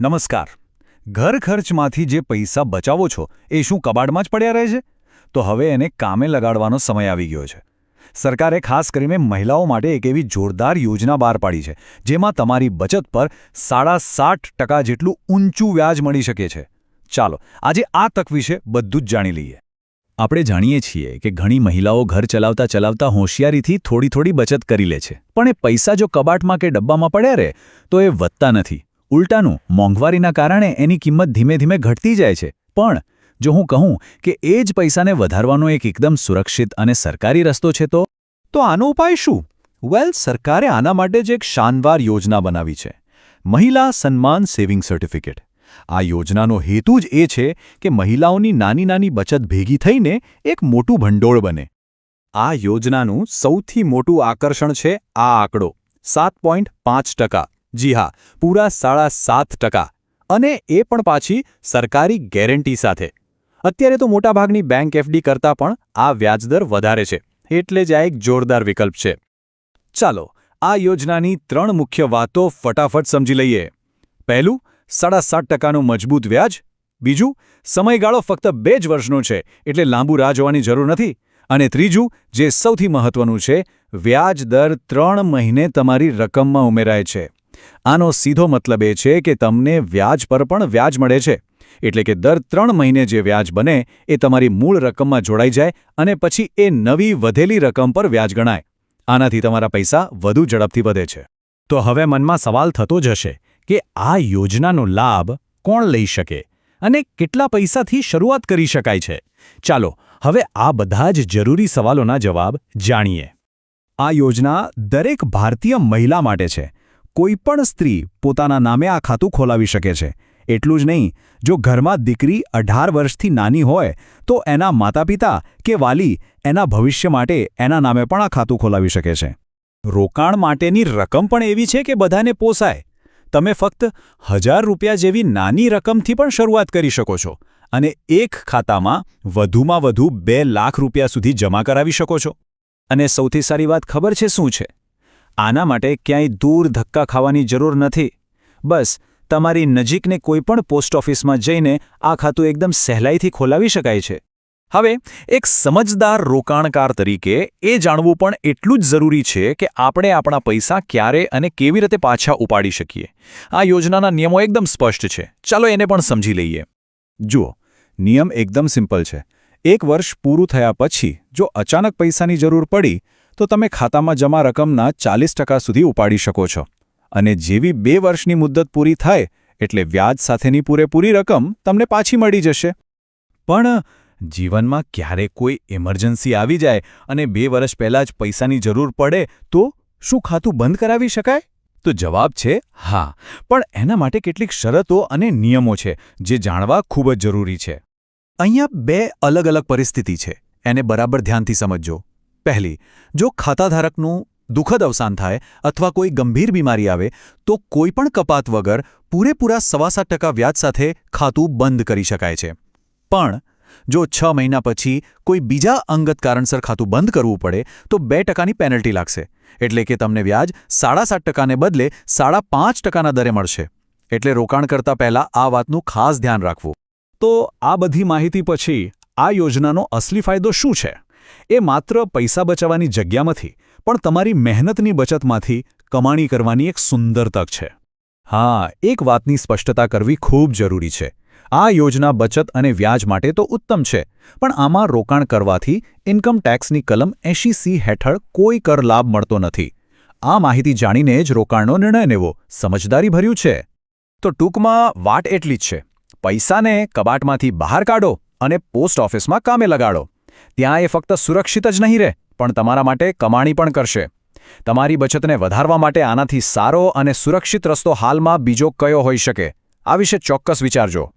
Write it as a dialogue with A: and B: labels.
A: નમસ્કાર. ઘર ખર્ચમાંથી જે પૈસા બચાવો છો, એ શું કબાડમાં જ પડ્યા રહે છે? તો હવે એને કામે લગાડવાનો સમય આવી ગયો છે. સરકારે ખાસ કરીને મહિલાઓ માટે એક એવી જોરદાર યોજના બહાર પાડી છે, જેમાં તમારી બચત પર સાડા સાઠ ટકા જેટલું ઊંચું વ્યાજ મળી શકે છે. ચાલો, આજે આ તક વિશે બધું જ જાણી લઈએ. આપણે જાણીએ છીએ કે ઘણી મહિલાઓ ઘર ચલાવતા ચલાવતા હોશિયારીથી થોડી થોડી બચત કરી લે છે, પણ એ પૈસા જો કબાટમાં કે ડબ્બામાં પડ્યા રહે, તો એ વધતા નથી. ઉલટાનું મોંઘવારીના કારણે એની કિંમત ધીમે ધીમે ઘટતી જાય છે. પણ, જો હું કહું કે એ જ પૈસાને વધારવાનો એક એકદમ સુરક્ષિત અને સરકારી રસ્તો છે તો? તો આનો ઉપાય શું? વેલ, સરકારે આના માટે જ એક શાનવાર યોજના બનાવી છે. મહિલા સન્માન સેવિંગ સર્ટિફિકેટ. આ યોજનાનો હેતુ જ એ છે કે મહિલાઓની નાની નાની બચત ભેગી થઈને એક મોટું ભંડોળ બને. આ યોજનાનું સૌથી મોટું આકર્ષણ છે આ આંકડો, સાત પોઈન્ટ પાંચ ટકા. જી હા, પૂરા સાડા સાત ટકા. અને એ પણ પાછી સરકારી ગેરંટી સાથે. અત્યારે તો મોટાભાગની બેંક એફડી કરતાં પણ આ વ્યાજદર વધારે છે. એટલે જ આ એક જોરદાર વિકલ્પ છે. ચાલો, આ યોજનાની ત્રણ મુખ્ય વાતો ફટાફટ સમજી લઈએ. પહેલું, સાડા સાત ટકાનું મજબૂત વ્યાજ. બીજું, સમયગાળો ફક્ત બે જ વર્ષનો છે, એટલે લાંબુ રાહ જોવાની જરૂર નથી. અને ત્રીજું, જે સૌથી મહત્વનું છે વ્યાજ દર ત્રણ મહિને તમારી રકમમાં ઉમેરાય છે. આનો સીધો મતલબ એ છે કે તમને વ્યાજ પર પણ વ્યાજ મળે છે. એટલે કે દર ત્રણ મહિને જે વ્યાજ બને, એ તમારી મૂળ રકમમાં જોડાઈ જાય અને પછી એ નવી વધેલી રકમ પર વ્યાજ ગણાય. આનાથી તમારા પૈસા વધુ ઝડપથી વધે છે. તો હવે મનમાં સવાલ થતો જ હશે કે આ યોજનાનો લાભ કોણ લઈ શકે અને કેટલા પૈસાથી શરૂઆત કરી શકાય છે? ચાલો, હવે આ બધા જ જરૂરી સવાલોના જવાબ જાણીએ. આ યોજના દરેક ભારતીય મહિલા માટે છે. કોઈપણ સ્ત્રી પોતાના નામે આ ખાતું ખોલાવી શકે છે. એટલું જ નહીં, જો ઘરમાં દીકરી અઢાર વર્ષથી નાની હોય, તો એના માતાપિતા કે વાલી એના ભવિષ્ય માટે એના નામે પણ આ ખાતું ખોલાવી શકે છે. રોકાણ માટેની રકમ પણ એવી છે કે બધાને પોસાય. તમે ફક્ત હજાર રૂપિયા જેવી નાની રકમથી પણ શરૂઆત કરી શકો છો અને એક ખાતામાં વધુમાં વધુ બે લાખ રૂપિયા સુધી જમા કરાવી શકો છો. અને સૌથી સારી વાત ખબર છે શું છે? આના માટે ક્યાંય દૂર ધક્કા ખાવાની જરૂર નથી. બસ, તમારી નજીકને કોઈપણ પોસ્ટ ઓફિસમાં જઈને આ ખાતું એકદમ સહેલાઈથી ખોલાવી શકાય છે. હવે, એક સમજદાર રોકાણકાર તરીકે એ જાણવું પણ એટલું જ જરૂરી છે કે આપણે આપણા પૈસા ક્યારે અને કેવી રીતે પાછા ઉપાડી શકીએ. આ યોજનાના નિયમો એકદમ સ્પષ્ટ છે. ચાલો એને પણ સમજી લઈએ. જુઓ, નિયમ એકદમ સિમ્પલ છે. એક વર્ષ પૂરું થયા પછી, જો અચાનક પૈસાની જરૂર પડી તો તમે ખાતામાં જમા રકમના ચાલીસ સુધી ઉપાડી શકો છો. અને જેવી બે વર્ષની મુદ્દત પૂરી થાય, એટલે વ્યાજ સાથેની પૂરેપૂરી રકમ તમને પાછી મળી જશે. પણ જીવનમાં ક્યારેક કોઈ ઇમરજન્સી આવી જાય અને બે વર્ષ પહેલાં જ પૈસાની જરૂર પડે, તો શું ખાતું બંધ કરાવી શકાય? તો જવાબ છે, હા. પણ એના માટે કેટલીક શરતો અને નિયમો છે, જે જાણવા ખૂબ જ જરૂરી છે. અહીંયા બે અલગ અલગ પરિસ્થિતિ છે. એને બરાબર ધ્યાનથી સમજજો. પહેલી, જો ખાતાધારકનું દુઃખદ અવસાન થાય અથવા કોઈ ગંભીર બીમારી આવે, તો કોઈપણ કપાત વગર પૂરેપૂરા સવા સાત ટકા વ્યાજ સાથે ખાતું બંધ કરી શકાય છે. પણ, જો છ મહિના પછી કોઈ બીજા અંગત કારણસર ખાતું બંધ કરવું પડે, તો બે ટકાની પેનલ્ટી લાગશે. એટલે કે તમને વ્યાજ સાડા સાત ટકાને બદલે સાડા પાંચ ટકાના દરે મળશે. એટલે રોકાણ કરતા પહેલાં આ વાતનું ખાસ ધ્યાન રાખવું. તો આ બધી માહિતી પછી આ યોજનાનો અસલી ફાયદો શું છે? એ માત્ર પૈસા બચાવવાની જગ્યામાંથી પણ તમારી મહેનતની બચતમાંથી કમાણી કરવાની એક સુંદર તક છે. હા, એક વાતની સ્પષ્ટતા કરવી ખૂબ જરૂરી છે. આ યોજના બચત અને વ્યાજ માટે તો ઉત્તમ છે, પણ આમાં રોકાણ કરવાથી ઇન્કમ ટેક્સની કલમ એંશી સી હેઠળ કોઈ કર લાભ મળતો નથી. આ માહિતી જાણીને જ રોકાણનો નિર્ણય લેવો સમજદારીભર્યું છે. તો ટૂંકમાં વાટ એટલી જ છે. પૈસાને કબાટમાંથી બહાર કાઢો અને પોસ્ટ ઓફિસમાં કામે લગાડો. ત્યાં એ ફક્ત સુરક્ષિત જ નહીં રહે, પણ તમારા માટે કમાણી પણ કરશે. તમારી બચતને વધારવા માટે આનાથી સારો અને સુરક્ષિત રસ્તો હાલમાં બીજો કયો હોઈ શકે? આ વિશે ચોક્કસ વિચારજો.